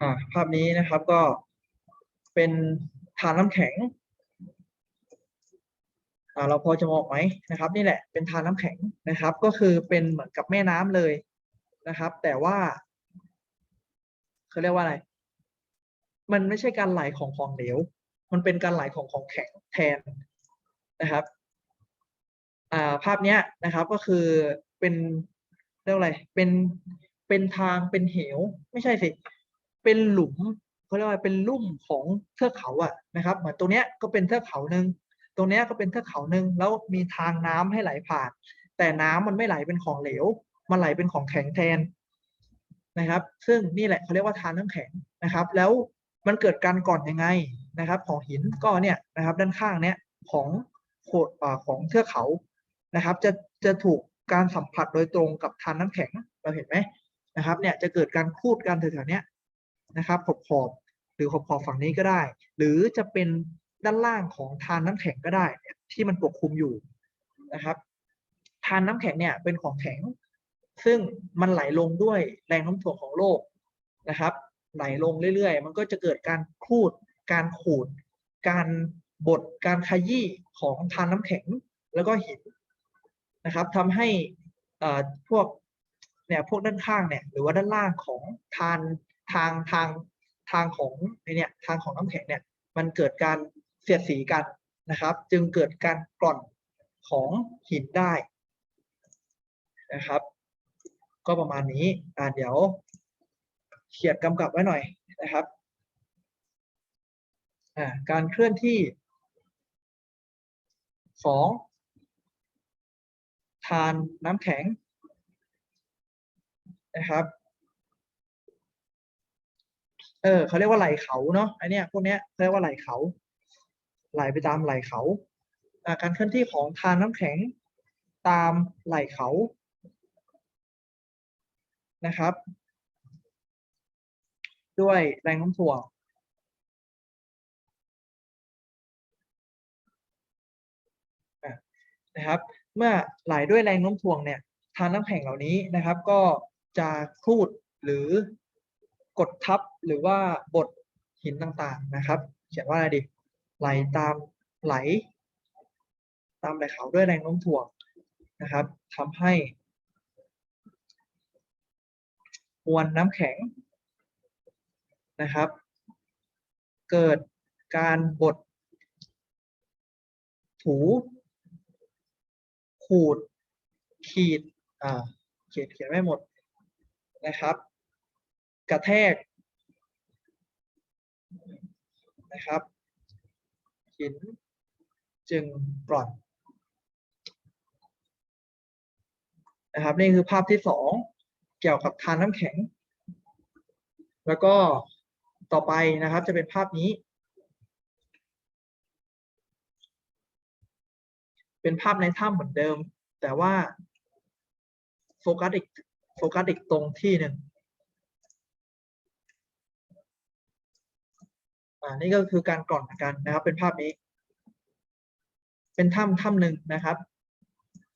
อ่าภาพนี้นะครับก็เป็นทานน้ำแข็งอ่าเราพอจะมองไหมนะครับ นี่แหละเป็นทานน้ำแข็งนะครับ ก็คือเป็นเหมือนกับแม่น้ำเลยนะครับ แต่ว่าเขาเรียกว่าอะไร มันไม่ใช่การไหลของของเหลว มันเป็นการไหลของของแข็งแทนนะครับอ่าภาพเนี้ยนะครับก็คือเป็นเรียกว่าอะไรเป็นเป็นทางเป็นเหว ไม่ใช่สิ เป็นหลุมเขาเรียกว่าเป็นลุ่มของเทือกเขาอะนะครับเหมือนตรงเนี้ยก็เป็นเทือกเขาหนึ่งตรงเนี้ยก็เป็นเทือกเขาหนึ่งแล้วมีทางน้ำให้ไหลผ่าน แต่น้ำมันไม่ไหลเป็นของเหลว มันไหลเป็นของแข็งแทนนะครับ ซึ่งนี่แหละเขาเรียกว่าทานน้ำแข็งนะครับ แล้วมันเกิดการก่อนยังไงนะครับ ของหินก็เนี่ยนะครับ ด้านข้างเนี้ยของโขดอ่าของเทือกเขานะครับ จะจะถูกการสัมผัสโดยตรงกับทานน้ำแข็งเราเห็นไหมนะครับ เนี่ยจะเกิดการคูดกันแถวๆเนี้ย นะครับขอบขอบหรือขอบขอบฝั่งนี้ก็ได้ หรือจะเป็นด้านล่างของทานน้ำแข็งก็ได้ ที่มันปกคลุมอยู่นะครับ ทานน้ำแข็งเนี่ยเป็นของแข็ง ซึ่งมันไหลลงด้วยแรงโน้มถ่วงของโลกนะครับ ไหลลงเรื่อยๆ มันก็จะเกิดการครูด การขูด การบดการขยี้ของทานน้ำแข็งแล้วก็หินนะครับทำให้พวกเนี่ยพวกด้านข้างเนี่ยหรือว่าด้านล่างของทาน ทางทางทางของเนี่ยทางของน้ำแข็งเนี่ยมันเกิดการเสียดสีกันนะครับ จึงเกิดการกร่อนของหินได้นะครับ ก็ประมาณนี้อ่าเดี๋ยวเขียนกำกับไว้หน่อยนะครับอ่าการเคลื่อนที่ของทานน้ำแข็งนะครับ เออเขาเรียกว่าไหลเขาเนาะไอเนี้ยพวกเนี้ยเขาเรียกว่าไหลเขา ไหลไปตามไหลเขาการเคลื่อนที่ของทานน้ำแข็งตามไหลเขานะครับ ด้วยแรงโน้มถ่วงนะครับ เมื่อไหลด้วยแรงโน้มถ่วงเนี่ยทานน้ำแข็งเหล่านี้นะครับ ก็จะครูดหรือ กดทับหรือว่าบดหินต่างๆนะครับเขียนว่าอะไรดีไหลตามไหล ตามไหลเขาด้วยแรงโน้มถ่วงนะครับทำให้มวลน้ำแข็งนะครับ เกิดการบดถูขูดขีดอ่าเขียนเขียนไม่หมดนะครับ กระแทกนะครับหินจึงกร่อนนะครับนี่คือภาพที่สองเกี่ยวกับทานน้ำแข็ง แล้วก็ต่อไปนะครับจะเป็นภาพนี้ เป็นภาพในถ้ำเหมือนเดิม แต่ว่าโฟกัสอีกโฟกัสอีกตรงที่หนึ่ง อ่านี่ก็คือการกร่อนกันนะครับ เป็นภาพนี้ เป็นถ้ำถ้ำหนึ่งนะครับ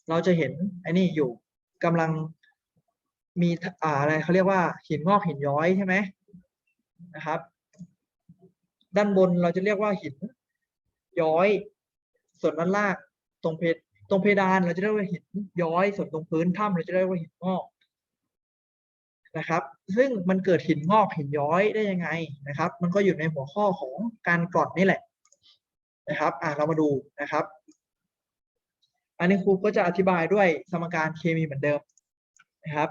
เราจะเห็นไอ้นี่อยู่กำลังมีอ่าอะไรเขาเรียกว่าหินงอกหินย้อยใช่ไหมนะครับ ด้านบนเราจะเรียกว่าหินย้อย ส่วนด้านล่างตรงเพดตรงเพดานเราจะเรียกว่าหินย้อย ส่วนตรงพื้นถ้ำเราจะเรียกว่าหินงอก นะครับ ซึ่งมันเกิดหินงอกหินย้อยได้ยังไงนะครับ มันก็อยู่ในหัวข้อของการกร่อนนี่แหละนะครับอ่าเรามาดูนะครับ อันนี้ครูก็จะอธิบายด้วยสมการเคมีเหมือนเดิมนะครับ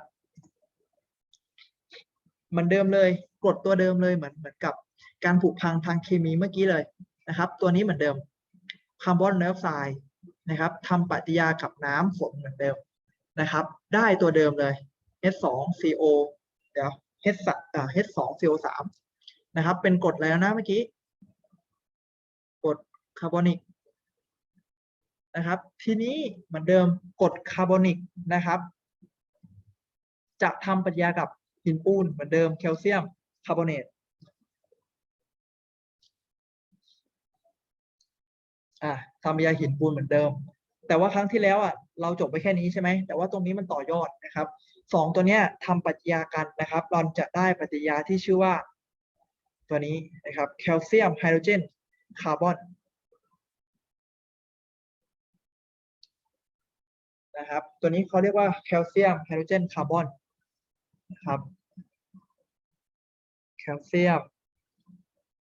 เหมือนเดิมเลยกรดตัวเดิมเลยเหมือนเหมือนกับการผุพังทางเคมีเมื่อกี้เลยนะครับ ตัวนี้เหมือนเดิมคาร์บอนไดออกไซด์นะครับทำปฏิกิริยากับน้ำฝนเหมือนเดิมนะครับ ได้ตัวเดิมเลย H2CO เดี๋ยว H อ่า H2CO3 นะครับ เป็นกรดแล้วนะเมื่อกี้กรดคาร์บอนิกนะครับ ทีนี้เหมือนเดิมกรดคาร์บอนิกนะครับ จะทำปฏิกิริยากับหินปูนเหมือนเดิมแคลเซียมคาร์บอเนตอ่าทำปฏิกิริยาหินปูนเหมือนเดิม แต่ว่าครั้งที่แล้วอะเราจบไปแค่นี้ใช่ไหมแต่ว่าตรงนี้มันต่อยอดนะครับ สองตัวเนี้ยทำปฏิกิริยากันนะครับเราจะได้ปฏิกิริยาที่ชื่อว่าตัวนี้นะครับแคลเซียมไฮโดรเจนคาร์บอนนะครับตัวนี้เขาเรียกว่าแคลเซียมไฮโดรเจนคาร์บอนนะครับแคลเซียม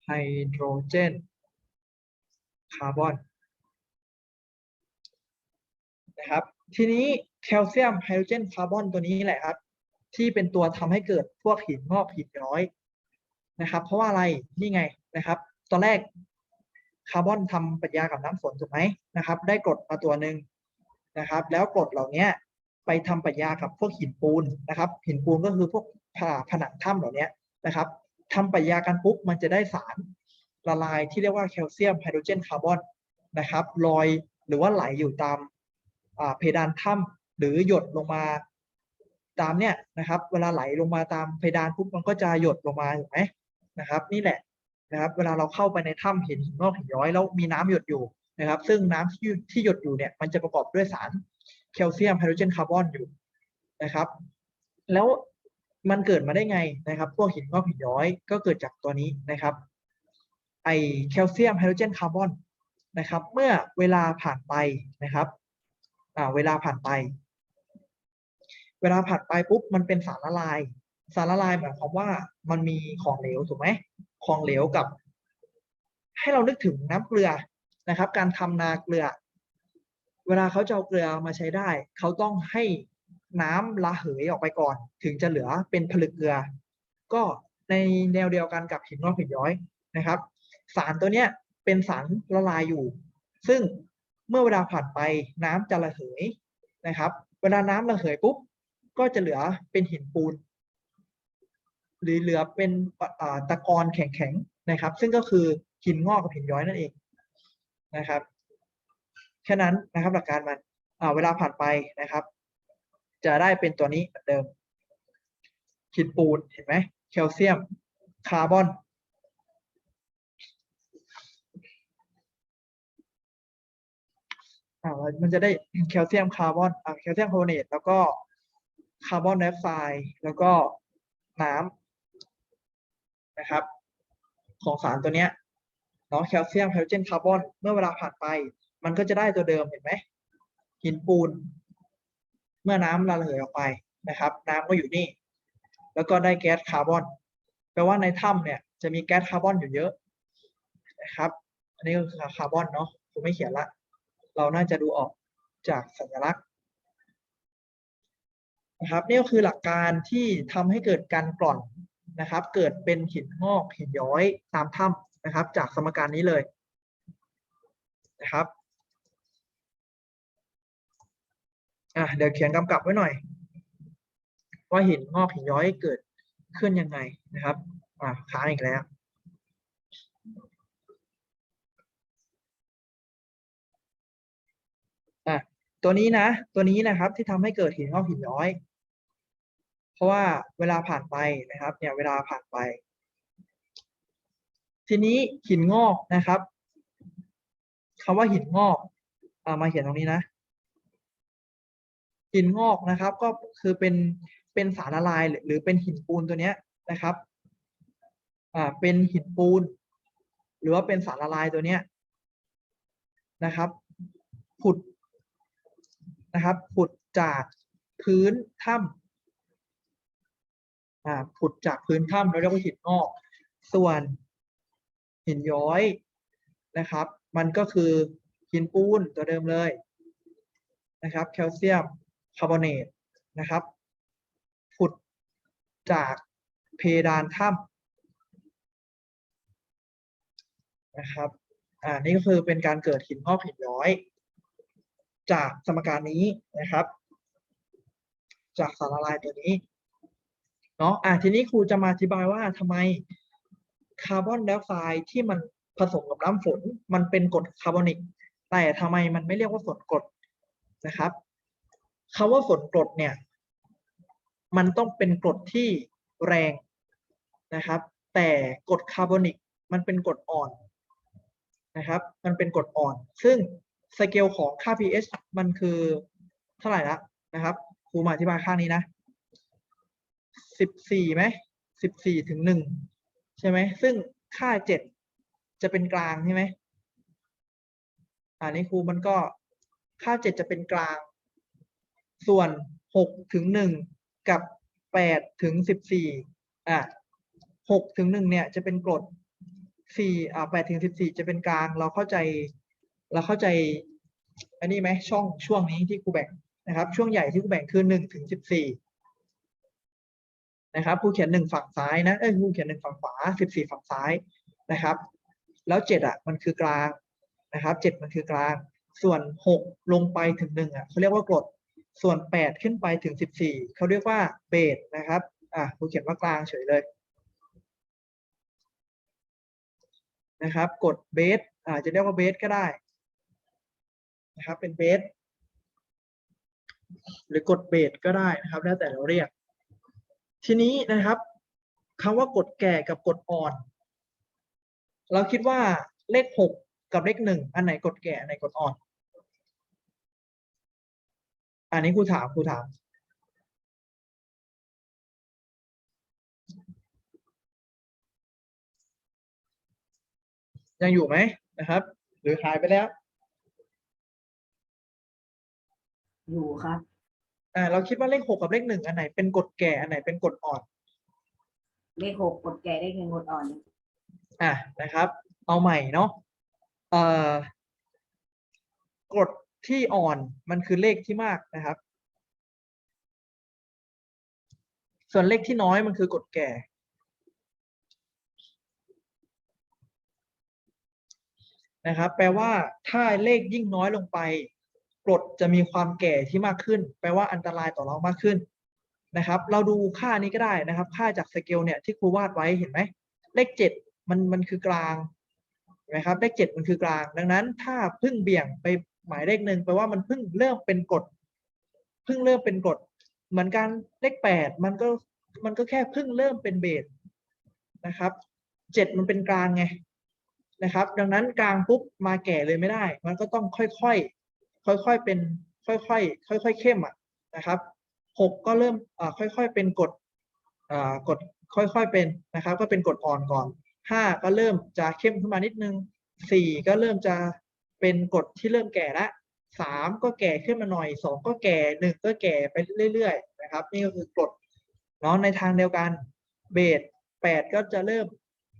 ไฮโดรเจนคาร์บอนนะครับทีนี้ แคลเซียมไฮโดรเจนคาร์บอนตัวนี้แหละครับ ที่เป็นตัวทำให้เกิดพวกหินงอกหินย้อยนะครับ เพราะว่าอะไรนี่ไงนะครับ ตอนแรกคาร์บอนทำปฏิกิริยากับน้ำฝนถูกไหมนะครับ ได้กรดมาตัวหนึ่งนะครับ แล้วกรดเหล่านี้ไปทำปฏิกิริยากับพวกหินปูนนะครับ หินปูนก็คือพวกผาผนังถ้ำเหล่านี้นะครับทำปฏิกิริยากันปุ๊บมันจะได้สารละลายที่เรียกว่าแคลเซียมไฮโดรเจนคาร์บอนนะครับลอยหรือว่าไหลอยู่ตามอ่าเพดานถ้ำ หรือหยดลงมาตามเนี่ยนะครับ เวลาไหลลงมาตามเพดานปุ๊บมันก็จะหยดลงมาถูกไหมนะครับ นี่แหละนะครับ เวลาเราเข้าไปในถ้ำเห็นหินงอกหินย้อยแล้วมีน้ำหยดอยู่นะครับ ซึ่งน้ำที่ที่หยดอยู่เนี่ยมันจะประกอบด้วยสารแคลเซียมไฮโดรเจนคาร์บอนอยู่นะครับ แล้วมันเกิดมาได้ไงนะครับ พวกหินงอกหินย้อยก็เกิดจากตัวนี้นะครับ ไอแคลเซียมไฮโดรเจนคาร์บอนนะครับ เมื่อเวลาผ่านไปนะครับอ่าเวลาผ่านไป เวลาผ่านไปปุ๊บมันเป็นสารละลาย สารละลายหมายความว่ามันมีของเหลวถูกไหมของเหลวกับ ให้เรานึกถึงน้ำเกลือนะครับ การทำนาเกลือ เวลาเขาจะเอาเกลือมาใช้ได้ เขาต้องให้น้ำระเหยออกไปก่อน ถึงจะเหลือเป็นผลึกเกลือ ก็ในแนวเดียวกันกับหินงอกหินย้อยนะครับ สารตัวเนี้ยเป็นสารละลายอยู่ ซึ่งเมื่อเวลาผ่านไปน้ำจะระเหยนะครับ เวลาน้ำระเหยปุ๊บ ก็จะเหลือเป็นหินปูน หรือเหลือเป็นตะกอนแข็งๆนะครับ ซึ่งก็คือหินงอกกับหินย้อยนั่นเองนะครับแค่นั้นนะครับหลักการมันเวลาผ่านไปนะครับ จะได้เป็นตัวนี้เหมือนเดิมหินปูนเห็นไหมแคลเซียมคาร์บอนอ่ามันจะได้แคลเซียมคาร์บอนอ่าแคลเซียมคาร์บอเนตแล้วก็าร์บอนไดออกไซด์แล้วก็น้ำนะครับ ของสารตัวเนี้ยเนาะแคลเซียมไฮโดรเจนคาร์บอนเมื่อเวลาผ่านไป มันก็จะได้ตัวเดิมเห็นไหมหินปูน เมื่อน้ำระเหยออกไปนะครับ น้ำก็อยู่นี่ แล้วก็ได้แก๊สคาร์บอนแปลว่าในถ้ำเนี่ยจะมีแก๊สคาร์บอนอยู่เยอะนะครับ อันนี้ก็คือคาร์บอนเนาะผมไม่เขียนละ เราน่าจะดูออกจากสัญลักษณ์ นะครับนี่ก็คือหลักการที่ทำให้เกิดการกร่อนนะครับ เกิดเป็นหินงอกหินย้อยตามถ้ำนะครับ จากสมการนี้เลยนะครับอะเดี๋ยวเขียนกำกับไว้หน่อย ว่าหินงอกหินย้อยเกิดขึ้นยังไงนะครับอ่าค้างอีกแล้วอะตัวนี้นะ ตัวนี้นะครับที่ทำให้เกิดหินงอกหินย้อย ราะว่าเวลาผ่านไปนะครับเนี่ยเวลาผ่านไป ทีนี้หินงอกนะครับคำว่าหินงอกอามาเขียนตรงนี้นะหินงอกนะครับ ก็คือเป็นเป็นสารละลายหรือเป็นหินปูนตัวเนี้ยนะครับอ่าเป็นหินปูน หรือว่าเป็นสารละลายตัวเนี้ยนะครับผุดนะครับผุดจากพื้นถ้ำ ผุดจากพื้นถ้ำเราเรียกว่าหินงอก ส่วนหินย้อยนะครับ มันก็คือหินปูนตัวเดิมเลยนะครับ แคลเซียมคาร์บอเนตนะครับผุดจากเพดานถ้ำนะครับ อ่า นี่ก็คือเป็นการเกิดหินงอกหินย้อย จากสมการนี้นะครับ จากสารละลายตัวนี้ เนาะอะทีนี้ครูจะมาอธิบายว่าทำไมคาร์บอนไดออกไซด์ที่มันผสมกับน้ำฝนมันเป็นกรดคาร์บอนิก แต่ทำไมมันไม่เรียกว่าฝนกรดนะครับคำว่าฝนกรดเนี่ย มันต้องเป็นกรดที่แรงนะครับ แต่กรดคาร์บอนิกมันเป็นกรดอ่อนนะครับ มันเป็นกรดอ่อน ซึ่งสเกลของค่า pH มันคือเท่าไหร่ละนะครับครูมาอธิบายข้างนี้นะ สิบสี่ไหมสิบสี่ถึงหนึ่งใช่ไหมซึ่งค่าเจ็ดจะเป็นกลางใช่ไหมอันนี้ครูมันก็ค่าเจ็ดจะเป็นกลาง ส่วนหกถึงหนึ่งกับแปดถึงสิบสี่อะหกถึงหนึ่งเนี่ยจะเป็นกรดสี่อ่าแปดถึงสิบสี่จะเป็นกลาง เราเข้าใจ เราเข้าใจ อันนี้ไหมช่องช่วงนี้ที่ครูแบ่งนะครับ ช่วงใหญ่ที่ครูแบ่งคือหนึ่งถึงสิบสี่ นะครับครูเขียนหนึ่งฝั่งซ้ายนะเอ้ยครูเขียนหนึ่งฝั่งขวาสิบสี่ฝั่งซ้ายนะครับ แล้วเจ็ดอะมันคือกลางนะครับเจ็ดมันคือกลาง ส่วนหกลงไปถึงหนึ่งอะเขาเรียกว่ากรดส่วนแปดขึ้นไปถึงสิบสี่เขาเรียกว่าเบสนะครับอะครูเขียนว่ากลางเฉยเลยนะครับ กดเบสอาจจะเรียกว่าเบสก็ได้นะครับเป็นเบสหรือกดเบสก็ได้นะครับ แล้วแต่เราเรียก ทีนี้นะครับคำว่ากดแก่กับกดอ่อน เราคิดว่าเลขหกกับเลขหนึ่งอันไหนกดแก่อันไหนกดอ่อน อันนี้ครูถามครูถามยังอยู่ไหมนะครับ หรือหายไปแล้ว อยู่ครับ อ่าเราคิดว่าเลขหกกับเลขหนึ่งอันไหนเป็นกฎแก่อันไหนเป็นกฎอ่อน เลขหกกดแก่ได้เงินกดอ่อน อะนะครับ เอาใหม่เนาะเอ่อกฎที่อ่อนมันคือเลขที่มากนะครับ ส่วนเลขที่น้อยมันคือกฎแก่ นะครับ แปลว่าถ้าเลขยิ่งน้อยลงไป กรดจะมีความแก่ที่มากขึ้น แปลว่าอันตรายต่อเรามากขึ้นนะครับ เราดูค่านี้ก็ได้นะครับ ค่าจากสเกลเนี่ยที่ครูวาดไว้เห็นไหมเลขเจ็ดมันมันคือกลางนไหมครับเลขเจ็ดมันคือกลาง ดังนั้น ถ้าพึ่งเบี่ยงไปหมายเลขหนึ่งแปลว่ามันพิ่งเริ่มเป็นกฎเพิ่งเริ่มเป็นกฎเหมือนกันเลขแปดมันก็มันก็แค่พิ่งเริ่มเป็นเบสนะครับเจ็ดมันเป็นกลางไงนะครับ ดังนั้นกลางปุ๊บมาแก่เลยไม่ได้ มันก็ต้องค่อย ค่อยๆเป็นค่อยๆค่อยๆเข้มอะนะครับหกก็เริ่มค่อยๆเป็นกฎอ่ากฎค่อยๆเป็นนะครับ ก็เป็นกฎอ่อนก่อนห้าก็เริ่มจะเข้มขึ้นมานิดนึงสี่ก็เริ่มจะเป็นกฎที่เริ่มแก่ละสามก็แก่ขึ้นมาหน่อยสองก็แก่หนึ่งก็แก่ไปเรื่อยๆนะครับ นี่ก็คือกฎเนาะในทางเดียวกันเบสแปดก็จะเริ่ม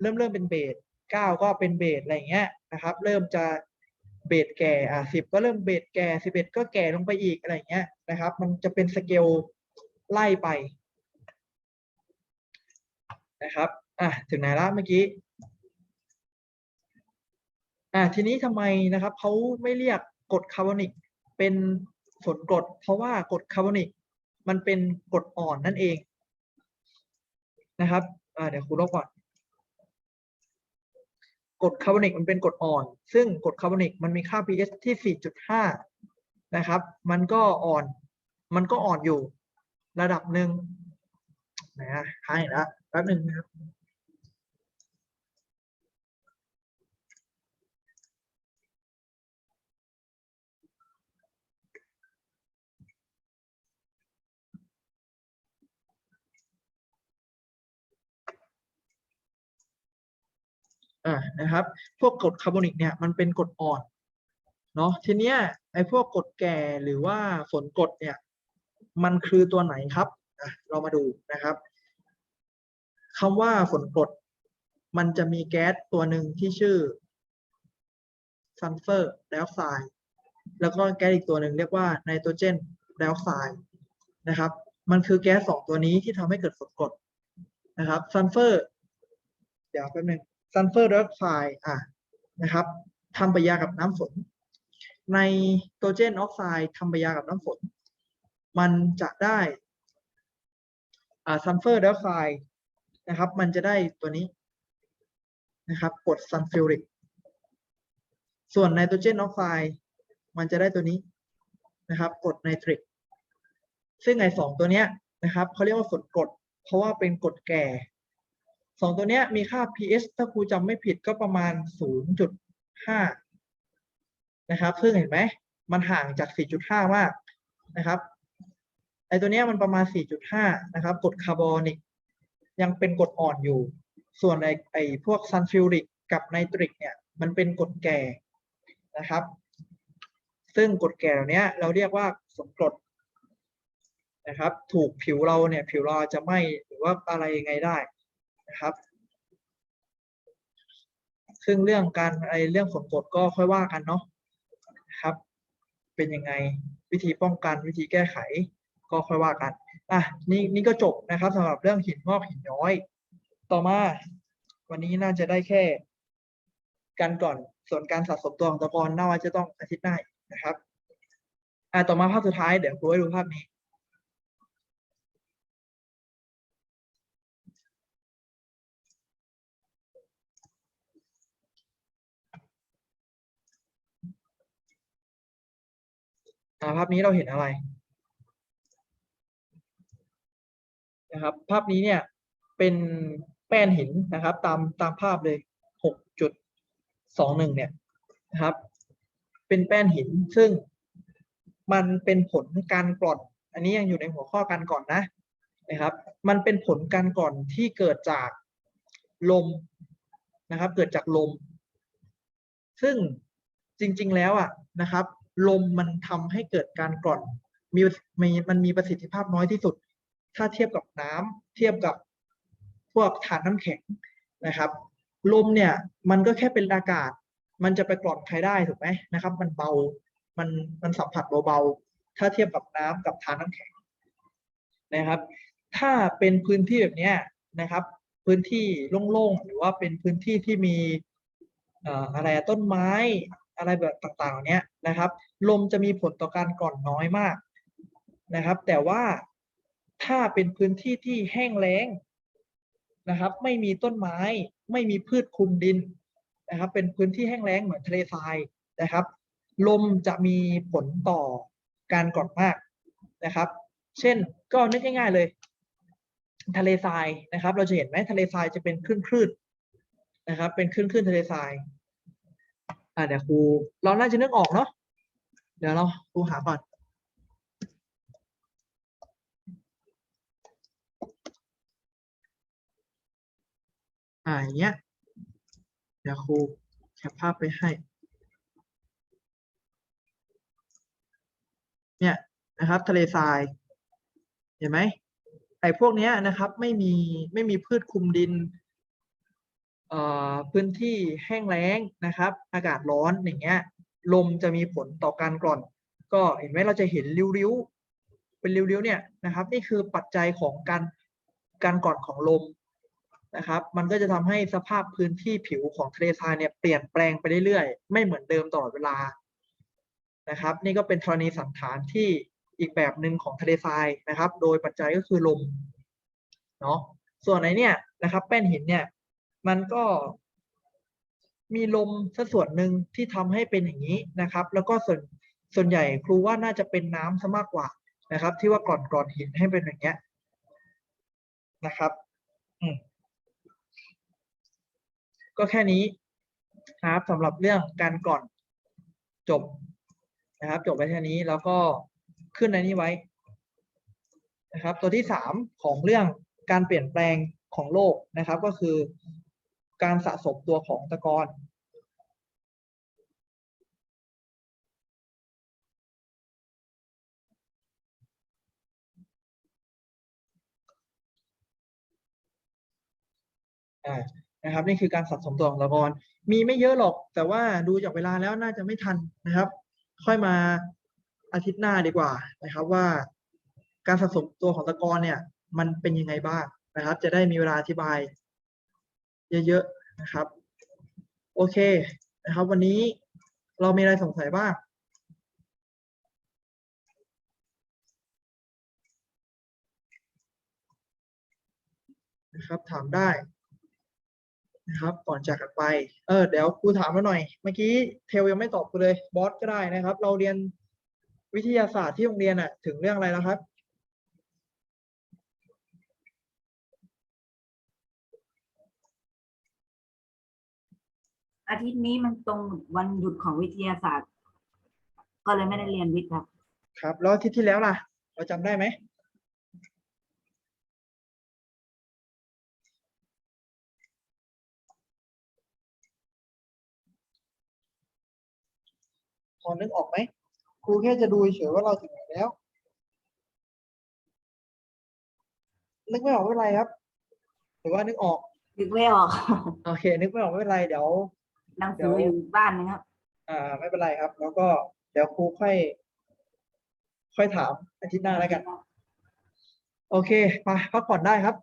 เริ่มเริ่มเป็นเบสเก้าก็เป็นเบสอะไรเงี้ยนะครับ เริ่มจะ เบสแก่อะสิบก็เริ่มเบสแก่สิบเอ็ดก็แก่ลงไปอีกอะไรเงี้ยนะครับ มันจะเป็นสเกลไล่ไปนะครับอะถึงไหนละเมื่อกี้อะทีนี้ทำไมนะครับเขาไม่เรียกกรดคาร์บอนิกเป็นฝนกรดเพราะว่ากรดคาร์บอนิกมันเป็นกรดอ่อนนั่นเองนะครับอ่าเดี๋ยวครูลบก่อน กรดคาร์บอนิกมันเป็นกรดอ่อน ซึ่งกรดคาร์บอนิกมันมีค่า pH ที่ 4.5 นะครับ มันก็อ่อน มันก็อ่อนอยู่ระดับหนึ่งนะหายแล้วแป๊บหนึ่งนะครับ อ่านะครับ พวกกรดคาร์บอนิกเนี่ยมันเป็นกรดอ่อนเนาะทีเนี้ยไอ้พวกกรดแก่หรือว่าฝนกรดเนี่ย มันคือตัวไหนครับอะเรามาดูนะครับคำว่าฝนกรดมันจะมีแก๊สตัวหนึ่งที่ชื่อซัลเฟอร์ไดออกไซด์แล้วก็แก๊สอีกตัวหนึ่งเรียกว่าไนโตรเจนไดออกไซด์นะครับ มันคือแก๊สสองตัวนี้ที่ทำให้เกิดฝนกรดนะครับซัลเฟอร์ เดี๋ยวแป๊บนึง ซัลเฟอร์ไดออกไซด์อะนะครับทำปฏิกิริยากับน้ำฝน ในโตรเจนออกไซด์ทำปฏิกิริยากับน้ำฝน มันจะได้อ่าซัลเฟอร์ไดออกไซด์นะครับ มันจะได้ตัวนี้นะครับกรดซัลฟิวริกส่วนไนโตรเจนออกไซด์มันจะได้ตัวนี้นะครับกรดไนตริก ซึ่งไอสองตัวเนี้ยนะครับเขาเรียกว่าฝนกรดเพราะว่าเป็นกรดแก่ สองตัวเนี้ยมีค่า pH ถ้าครูจำไม่ผิดก็ประมาณ 0.5 นะครับ ซึ่งเห็นไหม มันห่างจาก 4.5 มากนะครับ ไอตัวเนี้ยมันประมาณ 4.5 นะครับกรดคาร์บอนิก ยังเป็นกรดอ่อนอยู่ ส่วนไอไอพวกซัลฟิวริกกับไนตริกเนี่ย มันเป็นกรดแก่นะครับ ซึ่งกรดแก่เหล่านี้เราเรียกว่าสมกรดนะครับ ถูกผิวเราเนี่ย ผิวเราจะไหมหรือว่าอะไรยังไงได้ นะครับ ซึ่งเรื่องการไอเรื่องฝนกรดก็ค่อยว่ากันเนาะครับ เป็นยังไงวิธีป้องกันวิธีแก้ไข ก็ค่อยว่ากันอะนี่นี่ก็จบนะครับสำหรับเรื่องหินงอกหินย้อย ต่อมาวันนี้น่าจะได้แค่กันก่อนส่วนการสะสมตัวของตะกอนน่าจะต้องอาทิตย์หน้านะครับอะต่อมาภาพสุดท้ายเดี๋ยวครูให้ดูภาพนี้ อ่า ภาพนี้เราเห็นอะไรนะครับ ภาพนี้เนี่ยเป็นแป้นหินนะครับ ตามตามภาพเลยหกจุดสองหนึ่งเนี่ยนะครับ เป็นแป้นหินซึ่งมันเป็นผลการกร่อน อันนี้ยังอยู่ในหัวข้อการก่อนนะนะครับ มันเป็นผลการก่อนที่เกิดจากลมนะครับ เกิดจากลม ซึ่งจริง ๆ แล้วอะนะครับ ลมมันทำให้เกิดการกร่อนมีมีมันมีประสิทธิภาพน้อยที่สุด ถ้าเทียบกับน้ำเทียบกับพวกถ่านน้ำแข็งนะครับ ลมเนี่ยมันก็แค่เป็นอากาศ มันจะไปกร่อนใครได้ถูกไหมนะครับ มันเบามันมันสัมผัสเบาๆถ้าเทียบกับน้ำกับถ่านน้ำแข็งนะครับ ถ้าเป็นพื้นที่แบบนี้นะครับ พื้นที่โล่งๆหรือว่าเป็นพื้นที่ที่มีอะไรต้นไม้ อะไรแบบต่างๆเหล่านี้นะครับ ลมจะมีผลต่อการก่อนน้อยมากนะครับ แต่ว่าถ้าเป็นพื้นที่ที่แห้งแล้งนะครับ ไม่มีต้นไม้ ไม่มีพืชคลุมดินนะครับ เป็นพื้นที่แห้งแล้งเหมือนทะเลทรายนะครับ ลมจะมีผลต่อการก่อนมากนะครับ เช่นก็นึกง่ายๆเลย ทะเลทรายนะครับ เราจะเห็นไหมทะเลทรายจะเป็นคลื่นคลื่นๆนะครับ เป็นคลื่นคลื่นๆทะเลทราย อ่าเดี๋ยวครูเราน่าจะนึกออกเนาะเดี๋ยวเราครูหาก่อนอ่าอย่างเงี้ยเดี๋ยวครูแคปภาพไปให้ เนี่ยนะครับทะเลทราย เห็นไหมไอ้พวกเนี้ยนะครับ ไม่มีไม่มีพืชคุมดิน พื้นที่แห้งแล้งนะครับ อากาศร้อนอย่างเงี้ยลมจะมีผลต่อการกร่อน ก็เห็นไหมเราจะเห็นริ้วๆเป็นริ้วๆเนี่ยนะครับ นี่คือปัจจัยของการการกร่อนของลมนะครับ มันก็จะทำให้สภาพพื้นที่ผิวของทะเลทรายเนี่ยเปลี่ยนแปลงไปเรื่อยๆ ไม่เหมือนเดิมตลอดเวลานะครับ นี่ก็เป็นธรณีสันฐานที่อีกแบบหนึ่งของทะเลทรายนะครับ โดยปัจจัยก็คือลมเนาะส่วนไหนเนี่ยนะครับ แป้นหินเนี่ย มันก็มีลมสักส่วนหนึ่งที่ทำให้เป็นอย่างนี้นะครับ แล้วก็ส่วนส่วนใหญ่ครูว่าน่าจะเป็นน้ำซะมากกว่านะครับ ที่ว่าก่อนก่อนหินให้เป็นอย่างเงี้ยนะครับ อืมก็แค่นี้นะครับสำหรับเรื่องการก่อนจบนะครับ จบไปแค่นี้แล้วก็ขึ้นในนี้ไว้นะครับ ตัวที่สามของเรื่องการเปลี่ยนแปลงของโลกนะครับ ก็คือ การสะสมตัวของตะกอนนะครับนี่คือการสะสมตัวของตะกอนมีไม่เยอะหรอก แต่ว่าดูจากเวลาแล้วน่าจะไม่ทันนะครับ ค่อยมาอาทิตย์หน้าดีกว่านะครับว่า การสะสมตัวของตะกอนเนี่ย มันเป็นยังไงบ้างนะครับ จะได้มีเวลาอธิบาย เยอะๆนะครับ โอเคนะครับ วันนี้เรามีอะไรสงสัยบ้างนะครับ ถามได้นะครับ ก่อนจากกันไป เออ เดี๋ยวครูถามมาหน่อย เมื่อกี้เทลยังไม่ตอบกูเลย บอสก็ได้นะครับ เราเรียนวิทยาศาสตร์ที่โรงเรียนอะถึงเรื่องอะไรแล้วครับ อาทิตย์นี้มันตรงวันหยุดของวิทยาศาสตร์ ก็เลยไม่ได้เรียนวิทย์ครับ ครับ แล้วอาทิตย์ที่แล้วล่ะ เราจำได้ไหม พอนึกออกไหม ครูแค่จะดูเฉยว่าเราถึงไหนแล้ว นึกไม่ออกไม่เป็นไรครับ หรือว่านึกออก นึกไม่ออก โอเค นึกไม่ออกไม่เป็นไร เดี๋ยว หนังสืออยู่บ้านนะครับ อ่า ไม่เป็นไรครับ แล้วก็เดี๋ยวครูค่อย ค่อยถามอาทิตย์หน้าแล้วกัน โอเคไปพักผ่อนได้ครับ